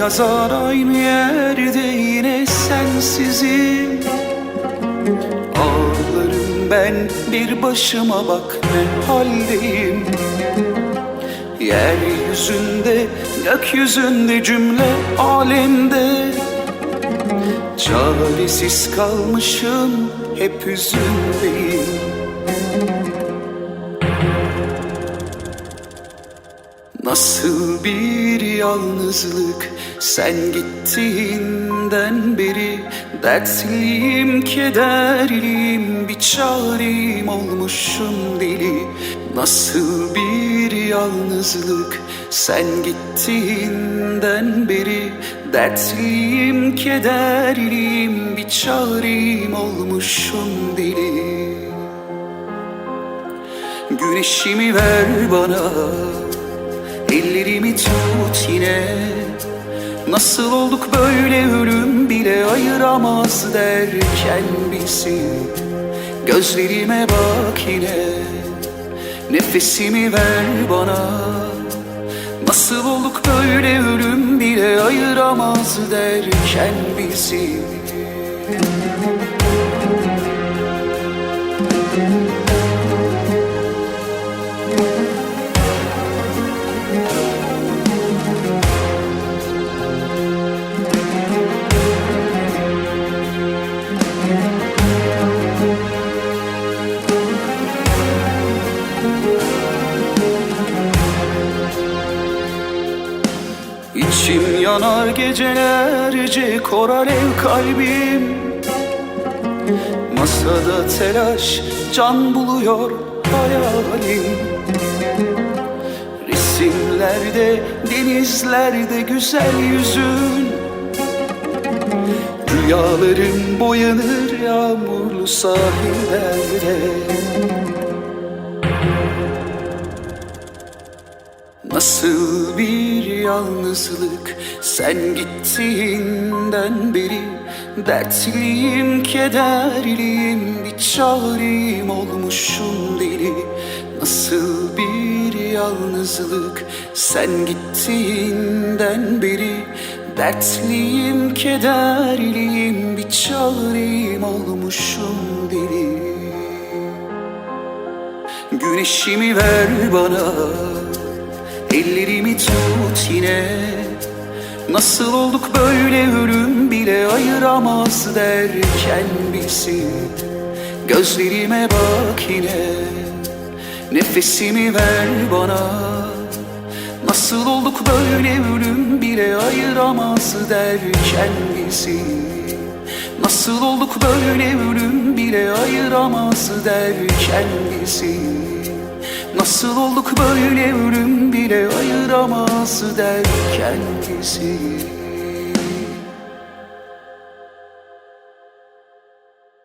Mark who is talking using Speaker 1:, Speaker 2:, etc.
Speaker 1: Yazar aynı yerde sensizim. Ağlarım ben bir başıma bak ne haldeyim? Yeryüzünde, gökyüzünde cümle alemde. Çaresiz kalmışım hep hüzündeyim Nasıl bir yalnızlık sen gittiğinden beri Dertliyim, kederliyim, bir çareyim olmuşum deli. Nasıl bir yalnızlık sen gittiğinden beri? Dertliyim, kederliyim, bir çareyim olmuşum deli. Güneşimi ver bana Ellerimi tut yine Nasıl olduk böyle ölüm bile ayıramaz derken bizi Gözlerime bak yine Nefesimi ver bana. Nasıl olduk böyle ölüm bile ayıramaz derken bizi İçim yanar gecelerce kor alev kalbim. Masada telaş can buluyor hayalim. Resimlerde denizlerde güzel yüzün. Rüyalarım boyanır yağmurlu sahillerde Nasıl bir yalnızlık? Sen gittiğinden beri Dertliyim, kederliyim, bir çareyim olmuşum deli. Nasıl bir yalnızlık? Sen gittiğinden beri Dertliyim, kederliyim, bir çareyim olmuşum deli. Güneşimi ver bana Ellerimi tut yine. Nasıl olduk böyle ölüm bile ayıramaz derken bizi Gözlerime bak yine. Nefesimi ver bana. Nasıl olduk böyle ölüm bile ayıramaz derken bizi Nasıl olduk böyle ölüm bile ayıramaz derken bizi Nasıl olduk böyle ölüm bile ayıramaz derken bizi